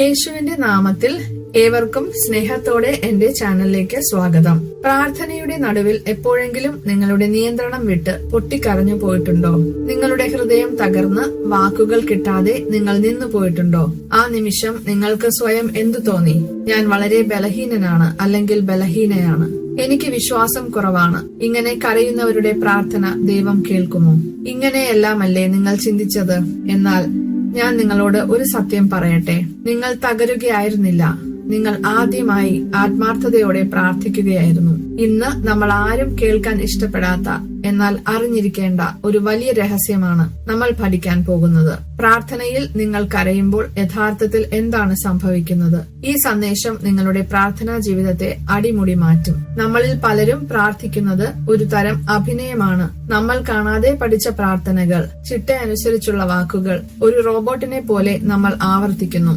യേശുവിന്റെ നാമത്തിൽ ഏവർക്കും സ്നേഹത്തോടെ എന്റെ ചാനലിലേക്ക് സ്വാഗതം. പ്രാർത്ഥനയുടെ നടുവിൽ എപ്പോഴെങ്കിലും നിങ്ങളുടെ നിയന്ത്രണം വിട്ട് പൊട്ടിക്കരഞ്ഞു പോയിട്ടുണ്ടോ? നിങ്ങളുടെ ഹൃദയം തകർന്ന് വാക്കുകൾ കിട്ടാതെ നിങ്ങൾ നിന്നു പോയിട്ടുണ്ടോ? ആ നിമിഷം നിങ്ങൾക്ക് സ്വയം എന്തു തോന്നി? ഞാൻ വളരെ ബലഹീനനാണ് അല്ലെങ്കിൽ ബലഹീനയാണ്. എനിക്ക് വിശ്വാസം കുറവാണ്. ഇങ്ങനെ കരയുന്നവരുടെ പ്രാർത്ഥന ദൈവം കേൾക്കുമോ? ഇങ്ങനെയെല്ലാമല്ലേ നിങ്ങൾ ചിന്തിച്ചത്? എന്നാൽ ഞാൻ നിങ്ങളോട് ഒരു സത്യം പറയട്ടെ. നിങ്ങൾ തകരുകയായിരുന്നില്ല. നിങ്ങൾ ആദ്യമായി ആത്മാർത്ഥതയോടെ പ്രാർത്ഥിക്കുകയായിരുന്നു. ഇന്ന് നമ്മൾ ആരും കേൾക്കാൻ ഇഷ്ടപ്പെടാത്ത എന്നാൽ അറിഞ്ഞിരിക്കേണ്ട ഒരു വലിയ രഹസ്യമാണ് നമ്മൾ പഠിക്കാൻ പോകുന്നത്. പ്രാർത്ഥനയിൽ നിങ്ങൾ കരയുമ്പോൾ യഥാർത്ഥത്തിൽ എന്താണ് സംഭവിക്കുന്നത്? ഈ സന്ദേശം നിങ്ങളുടെ പ്രാർത്ഥനാ ജീവിതത്തെ അടിമുടി മാറ്റും. നമ്മളിൽ പലരും പ്രാർത്ഥിക്കുന്നത് ഒരു തരം അഭിനയമാണ്. നമ്മൾ കാണാതെ പഠിച്ച പ്രാർത്ഥനകൾ ചിട്ടയനുസരിച്ചുള്ള വാക്കുകൾ ഒരു റോബോട്ടിനെ പോലെ നമ്മൾ ആവർത്തിക്കുന്നു.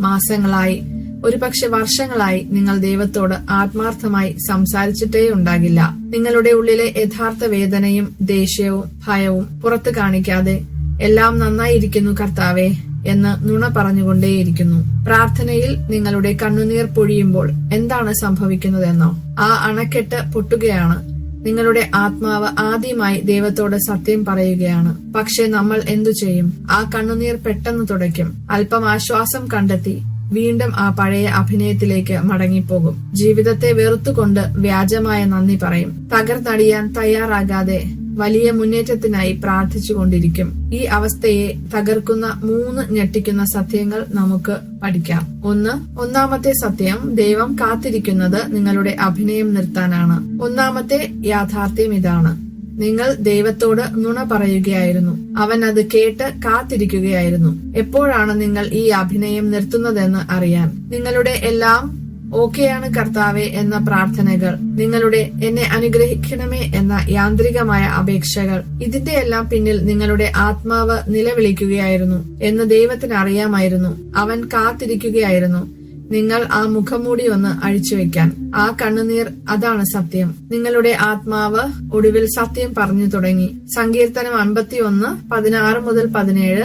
മാസങ്ങളായി ഒരുപക്ഷെ വർഷങ്ങളായി നിങ്ങൾ ദൈവത്തോട് ആത്മാർത്ഥമായി സംസാരിച്ചിട്ടേ ഉണ്ടാകില്ല. നിങ്ങളുടെ ഉള്ളിലെ യഥാർത്ഥ വേദനയും ദേഷ്യവും ഭയവും പുറത്തു കാണിക്കാതെ എല്ലാം നന്നായിരിക്കുന്നു കർത്താവെ എന്ന് നുണ പറഞ്ഞുകൊണ്ടേയിരിക്കുന്നു. പ്രാർത്ഥനയിൽ നിങ്ങളുടെ കണ്ണുനീർ പൊഴിയുമ്പോൾ എന്താണ് സംഭവിക്കുന്നതെന്നോ? ആ അണക്കെട്ട് പൊട്ടുകയാണ്. നിങ്ങളുടെ ആത്മാവ് ആദ്യമായി ദൈവത്തോട് സത്യം പറയുകയാണ്. പക്ഷെ നമ്മൾ എന്തു ചെയ്യും? ആ കണ്ണുനീർ പെട്ടെന്ന് തുടയ്ക്കും. അല്പം ആശ്വാസം കണ്ടെത്തി വീണ്ടും ആ പഴയ അഭിനയത്തിലേക്ക് മടങ്ങിപ്പോകും. ജീവിതത്തെ വെറുത്തുകൊണ്ട് വ്യാജമായ നന്ദി പറയും. തകർന്നടിയാൻ തയ്യാറാകാതെ വലിയ മുന്നേറ്റത്തിനായി പ്രാർത്ഥിച്ചുകൊണ്ടിരിക്കും. ഈ അവസ്ഥയെ തകർക്കുന്ന മൂന്ന് ഞെട്ടിക്കുന്ന സത്യങ്ങൾ നമുക്ക് പഠിക്കാം. ഒന്ന് ഒന്നാമത്തെ സത്യം ദൈവം കാത്തിരിക്കുന്നത് നിങ്ങളുടെ അഭിനയം നിർത്താനാണ്. ഒന്നാമത്തെ യാഥാർത്ഥ്യം ഇതാണ്. നിങ്ങൾ ദൈവത്തോട് നുണ പറയുകയായിരുന്നു. അവൻ അത് കേട്ട് കാത്തിരിക്കുകയായിരുന്നു. എപ്പോഴാണ് നിങ്ങൾ ഈ അഭിനയം നിർത്തുന്നതെന്ന് അറിയാൻ. നിങ്ങളുടെ എല്ലാം ഓക്കെയാണ് കർത്താവെ എന്ന പ്രാർത്ഥനകൾ. നിങ്ങളുടെ എന്നെ അനുഗ്രഹിക്കണമേ എന്ന യാന്ത്രികമായ അപേക്ഷകൾ. ഇതിന്റെ എല്ലാം പിന്നിൽ നിങ്ങളുടെ ആത്മാവ് നിലവിളിക്കുകയായിരുന്നു എന്ന് ദൈവത്തിന് അറിയാമായിരുന്നു. അവൻ കാത്തിരിക്കുകയായിരുന്നു. നിങ്ങൾ ആ മുഖംമൂടി ഒന്ന് അഴിച്ചു വെക്കാൻ. ആ കണ്ണുനീർ അതാണ് സത്യം. നിങ്ങളുടെ ആത്മാവ് ഒടുവിൽ സത്യം പറഞ്ഞു തുടങ്ങി. സങ്കീർത്തനം അൻപത്തി ഒന്ന് പതിനാറ് മുതൽ പതിനേഴ്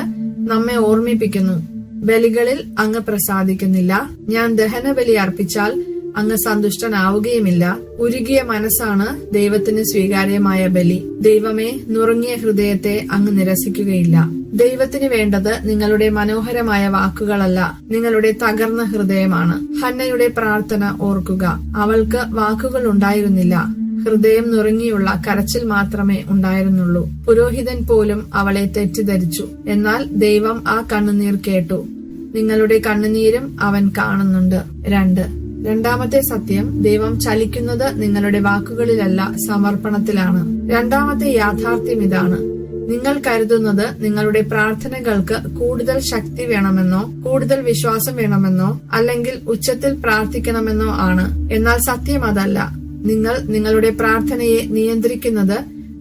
നമ്മെ ഓർമ്മിപ്പിക്കുന്നു. ബലികളിൽ അങ്ങ് പ്രസാദിക്കുന്നില്ല. ഞാൻ ദഹന ബലി അർപ്പിച്ചാൽ അങ്ങ് സന്തുഷ്ടനാവുകയുമില്ല. ഉരുകിയ മനസ്സാണ് ദൈവത്തിന് സ്വീകാര്യമായ ബലി. ദൈവമേ നുറുങ്ങിയ ഹൃദയത്തെ അങ്ങ് നിരസിക്കുകയില്ല. ദൈവത്തിന് വേണ്ടത് നിങ്ങളുടെ മനോഹരമായ വാക്കുകളല്ല നിങ്ങളുടെ തകർന്ന ഹൃദയമാണ്. ഹന്നയുടെ പ്രാർത്ഥന ഓർക്കുക. അവൾക്ക് വാക്കുകൾ ഉണ്ടായിരുന്നില്ല. ഹൃദയം നുറുങ്ങിയുള്ള കരച്ചിൽ മാത്രമേ ഉണ്ടായിരുന്നുള്ളൂ. പുരോഹിതൻ പോലും അവളെ തെറ്റിദ്ധരിച്ചു. എന്നാൽ ദൈവം ആ കണ്ണുനീർ കേട്ടു. നിങ്ങളുടെ കണ്ണുനീരും അവൻ കാണുന്നുണ്ട്. രണ്ട്. രണ്ടാമത്തെ സത്യം ദൈവം ചലിക്കുന്നത് നിങ്ങളുടെ വാക്കുകളിലല്ല സമർപ്പണത്തിലാണ്. രണ്ടാമത്തെ യാഥാർത്ഥ്യം ഇതാണ്. നിങ്ങൾ കരുതുന്നത് നിങ്ങളുടെ പ്രാർത്ഥനകൾക്ക് കൂടുതൽ ശക്തി വേണമെന്നോ കൂടുതൽ വിശ്വാസം വേണമെന്നോ അല്ലെങ്കിൽ ഉച്ചത്തിൽ പ്രാർത്ഥിക്കണമെന്നോ ആണ്. എന്നാൽ സത്യം അതല്ല. നിങ്ങൾ നിങ്ങളുടെ പ്രാർത്ഥനയെ നിയന്ത്രിക്കുന്നത്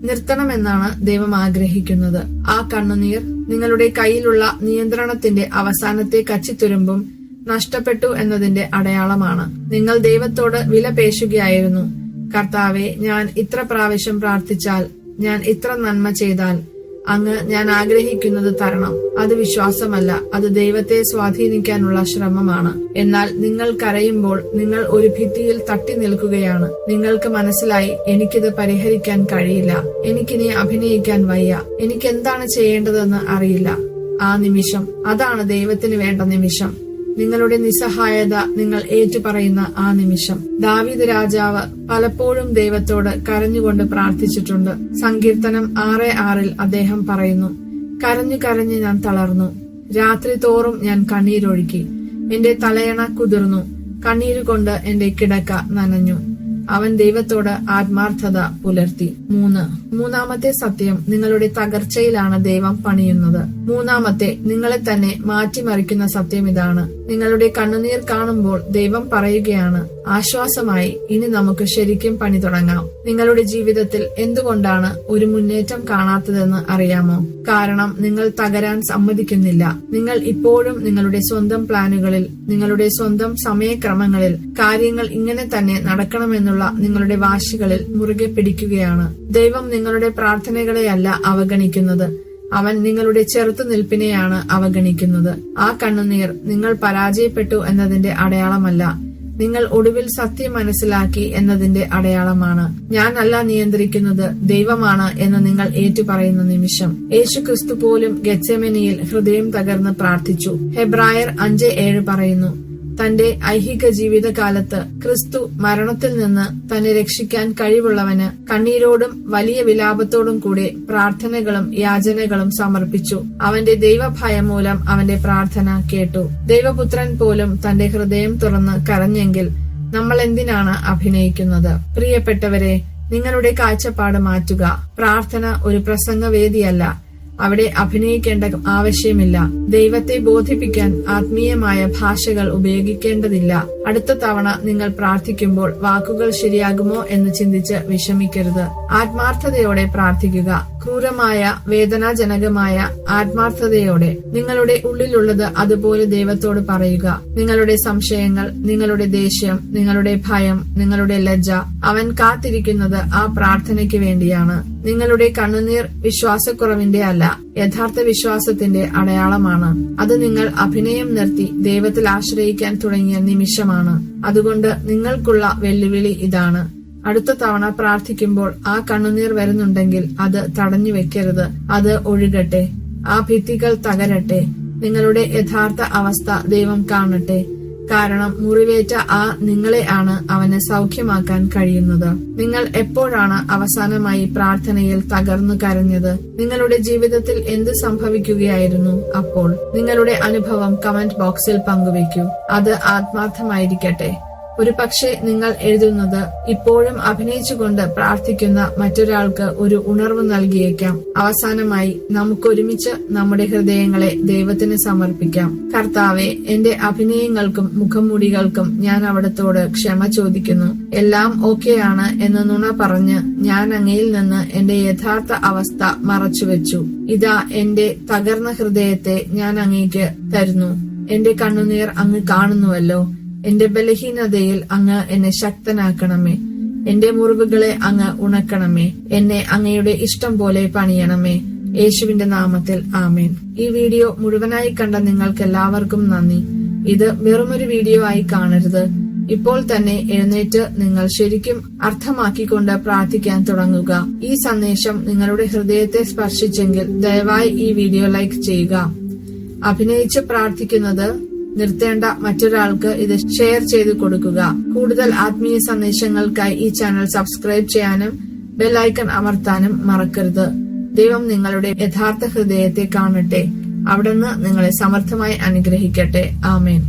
നിർത്തണമെന്നാണ് ദൈവം ആഗ്രഹിക്കുന്നത്. ആ കണ്ണുനീർ നിങ്ങളുടെ കയ്യിലുള്ള നിയന്ത്രണത്തിന്റെ അവസാനത്തെ കച്ചിത്തുരുമ്പും നഷ്ടപ്പെട്ടു എന്നതിന്റെ അടയാളമാണ്. നിങ്ങൾ ദൈവത്തോട് വില പേശുകയായിരുന്നു. കർത്താവെ ഞാൻ ഇത്ര പ്രാവശ്യം പ്രാർത്ഥിച്ചാൽ ഞാൻ ഇത്ര നന്മ ചെയ്താൽ അങ്ങ് ഞാൻ ആഗ്രഹിക്കുന്നത് തരണം. അത് വിശ്വാസമല്ല അത് ദൈവത്തെ സ്വാധീനിക്കാനുള്ള ശ്രമമാണ്. എന്നാൽ നിങ്ങൾ കരയുമ്പോൾ നിങ്ങൾ ഒരു ഭിത്തിയിൽ തട്ടി നിൽക്കുകയാണ്. നിങ്ങൾക്ക് മനസ്സിലായി എനിക്കിത് പരിഹരിക്കാൻ കഴിയില്ല. എനിക്കിനി അഭിനയിക്കാൻ വയ്യ. എനിക്ക് എന്താണ് ചെയ്യേണ്ടതെന്ന് അറിയില്ല. ആ നിമിഷം അതാണ് ദൈവത്തിന് വേണ്ട നിമിഷം. നിങ്ങളുടെ നിസ്സഹായത നിങ്ങൾ ഏറ്റുപറയുന്ന ആ നിമിഷം. ദാവീദ് രാജാവ് പലപ്പോഴും ദൈവത്തോട് കരഞ്ഞുകൊണ്ട് പ്രാർത്ഥിച്ചിട്ടുണ്ട്. സങ്കീർത്തനം ആറ് ആറിൽ അദ്ദേഹം പറയുന്നു കരഞ്ഞു കരഞ്ഞു ഞാൻ തളർന്നു. രാത്രി തോറും ഞാൻ കണ്ണീരൊഴുക്കി എന്റെ തലയണ കുതിർന്നു. കണ്ണീരുകൊണ്ട് എന്റെ കിടക്ക നനഞ്ഞു. അവൻ ദൈവത്തോട് ആത്മാർത്ഥത പുലർത്തി. മൂന്ന്. മൂന്നാമത്തെ സത്യം നിങ്ങളുടെ തകർച്ചയിലാണ് ദൈവം പണിയുന്നത്. മൂന്നാമത്തെ നിങ്ങളെ തന്നെ മാറ്റിമറിക്കുന്ന സത്യം ഇതാണ്. നിങ്ങളുടെ കണ്ണുനീർ കാണുമ്പോൾ ദൈവം പറയുകയാണ് ആശ്വാസമായി ഇനി നമുക്ക് ശരിക്കും പണി തുടങ്ങാം. നിങ്ങളുടെ ജീവിതത്തിൽ എന്തുകൊണ്ടാണ് ഒരു മുന്നേറ്റം കാണാത്തതെന്ന് അറിയാമോ? കാരണം നിങ്ങൾ തകരാൻ സമ്മതിക്കുന്നില്ല. നിങ്ങൾ ഇപ്പോഴും നിങ്ങളുടെ സ്വന്തം പ്ലാനുകളിൽ നിങ്ങളുടെ സ്വന്തം സമയക്രമങ്ങളിൽ കാര്യങ്ങൾ ഇങ്ങനെ തന്നെ നടക്കണമെന്നുള്ള നിങ്ങളുടെ വാശികളിൽ മുറുകെ പിടിക്കുകയാണ്. ദൈവം നിങ്ങളുടെ പ്രാർത്ഥനകളെയല്ല അവഗണിക്കുന്നത്. അവൻ നിങ്ങളുടെ ചെറുത്തുനിൽപ്പിനെയാണ് അവഗണിക്കുന്നത്. ആ കണ്ണുനീർ നിങ്ങൾ പരാജയപ്പെട്ടു എന്നതിന്റെ അടയാളമല്ല. നിങ്ങൾ ഒടുവിൽ സത്യം മനസ്സിലാക്കി എന്നതിന്റെ അടയാളമാണ്. ഞാനല്ല നിയന്ത്രിക്കുന്നത് ദൈവമാണ് എന്ന് നിങ്ങൾ ഏറ്റുപറയുന്ന നിമിഷം. യേശു ക്രിസ്തു പോലും ഗച്ചമനിയിൽ ഹൃദയം തകർന്ന് പ്രാർത്ഥിച്ചു. ഹെബ്രായർ അഞ്ച് ഏഴ് പറയുന്നു തന്റെ ഐഹിക ജീവിതകാലത്ത് ക്രിസ്തു മരണത്തിൽ നിന്ന് തന്നെ രക്ഷിക്കാൻ കഴിവുള്ളവന് കണ്ണീരോടും വലിയ വിലാപത്തോടും കൂടെ പ്രാർത്ഥനകളും യാചനകളും സമർപ്പിച്ചു. അവന്റെ ദൈവഭയം മൂലം അവന്റെ പ്രാർത്ഥന കേട്ടു. ദൈവപുത്രൻ പോലും തന്റെ ഹൃദയം തുറന്ന് കരഞ്ഞെങ്കിൽ നമ്മൾ എന്തിനാണ് അഭിനയിക്കുന്നത്? പ്രിയപ്പെട്ടവരെ നിങ്ങളുടെ കാഴ്ചപ്പാട് മാറ്റുക. പ്രാർത്ഥന ഒരു പ്രസംഗവേദിയല്ല. അവിടെ അഭിനയിക്കേണ്ട ആവശ്യമില്ല. ദൈവത്തെ ബോധിപ്പിക്കാൻ ആത്മീയമായ ഭാഷകൾ ഉപയോഗിക്കേണ്ടതില്ല. അടുത്ത തവണ നിങ്ങൾ പ്രാർത്ഥിക്കുമ്പോൾ വാക്കുകൾ ശരിയാകുമോ എന്ന് ചിന്തിച്ച് വിഷമിക്കരുത്. ആത്മാർത്ഥതയോടെ പ്രാർത്ഥിക്കുക. ക്രൂരമായ വേദനാജനകമായ ആത്മാർത്ഥതയോടെ നിങ്ങളുടെ ഉള്ളിലുള്ളത് അതുപോലെ ദൈവത്തോട് പറയുക. നിങ്ങളുടെ സംശയങ്ങൾ നിങ്ങളുടെ ദേഷ്യം നിങ്ങളുടെ ഭയം നിങ്ങളുടെ ലജ്ജ അവൻ കാത്തിരിക്കുന്നത് ആ പ്രാർത്ഥനയ്ക്ക് വേണ്ടിയാണ്. നിങ്ങളുടെ കണ്ണുനീർ വിശ്വാസക്കുറവിന്റെ അല്ല യഥാർത്ഥ വിശ്വാസത്തിന്റെ അടയാളമാണ്. അത് നിങ്ങൾ അഭിനയം നിർത്തി ദൈവത്തിൽ ആശ്രയിക്കാൻ തുടങ്ങിയ നിമിഷമാണ്. അതുകൊണ്ട് നിങ്ങൾക്കുള്ള വെല്ലുവിളി ഇതാണ്. അടുത്ത തവണ പ്രാർത്ഥിക്കുമ്പോൾ ആ കണ്ണുനീർ വരുന്നുണ്ടെങ്കിൽ അത് തടഞ്ഞു വെക്കരുത്. അത് ഒഴുകട്ടെ. ആ ഭിത്തികൾ തകരട്ടെ. നിങ്ങളുടെ യഥാർത്ഥ അവസ്ഥ ദൈവം കാണട്ടെ. കാരണം മുറിവേറ്റ ആ നിങ്ങളെ ആണ് അവന് സൗഖ്യമാക്കാൻ കഴിയുന്നത്. നിങ്ങൾ എപ്പോഴാണ് അവസാനമായി പ്രാർത്ഥനയിൽ തകർന്നു കരഞ്ഞത്? നിങ്ങളുടെ ജീവിതത്തിൽ എന്ത് സംഭവിക്കുകയായിരുന്നു അപ്പോൾ? നിങ്ങളുടെ അനുഭവം കമന്റ് ബോക്സിൽ പങ്കുവയ്ക്കൂ. അത് ആത്മാർത്ഥമായിരിക്കട്ടെ. ഒരു പക്ഷേ നിങ്ങൾ എഴുതുന്നത് ഇപ്പോഴും അഭിനയിച്ചുകൊണ്ട് പ്രാർത്ഥിക്കുന്ന മറ്റൊരാൾക്ക് ഒരു ഉണർവ് നൽകിയേക്കാം. അവസാനമായി നമുക്കൊരുമിച്ച് നമ്മുടെ ഹൃദയങ്ങളെ ദൈവത്തിന് സമർപ്പിക്കാം. കർത്താവെ എന്റെ അഭിനയങ്ങൾക്കും മുഖംമൂടികൾക്കും ഞാൻ അവിടത്തോട് ക്ഷമ ചോദിക്കുന്നു. എല്ലാം ഓക്കെയാണ് എന്ന് നുണ പറഞ്ഞ് ഞാൻ അങ്ങയിൽ നിന്ന് എന്റെ യഥാർത്ഥ അവസ്ഥ മറച്ചുവെച്ചു. ഇതാ എന്റെ തകർന്ന ഹൃദയത്തെ ഞാൻ അങ്ങേക്ക് തരുന്നു. എന്റെ കണ്ണുനീർ അങ്ങ് കാണുന്നുവല്ലോ. എന്റെ ബലഹീനതയിൽ അങ്ങ് എന്നെ ശക്തനാക്കണമേ. എന്റെ മുറിവുകളെ അങ്ങ് ഉണക്കണമേ. എന്നെ അങ്ങയുടെ ഇഷ്ടം പോലെ പണിയണമേ. യേശുവിന്റെ നാമത്തിൽ ആമേൻ. ഈ വീഡിയോ മുഴുവനായി കണ്ട നിങ്ങൾക്ക് എല്ലാവർക്കും നന്ദി. ഇത് വെറുമൊരു വീഡിയോ ആയി കാണരുത്. ഇപ്പോൾ തന്നെ എഴുന്നേറ്റ് നിങ്ങൾ ശരിക്കും അർത്ഥമാക്കിക്കൊണ്ട് പ്രാർത്ഥിക്കാൻ തുടങ്ങുക. ഈ സന്ദേശം നിങ്ങളുടെ ഹൃദയത്തെ സ്പർശിച്ചെങ്കിൽ ദയവായി ഈ വീഡിയോ ലൈക്ക് ചെയ്യുക. അഭിനയിച്ച് പ്രാർത്ഥിക്കുന്നത് നിർത്തേണ്ട മറ്റൊരാൾക്ക് ഇത് ഷെയർ ചെയ്തു കൊടുക്കുക. കൂടുതൽ ആത്മീയ സന്ദേശങ്ങൾക്കായി ഈ ചാനൽ സബ്സ്ക്രൈബ് ചെയ്യാനും ബെൽ ഐക്കൺ അമർത്താനും മറക്കരുത്. ദൈവം നിങ്ങളുടെ യഥാർത്ഥ ഹൃദയത്തെ കാണട്ടെ. അവിടുന്ന് നിങ്ങളെ സമർത്ഥമായി അനുഗ്രഹിക്കട്ടെ. ആമേൻ.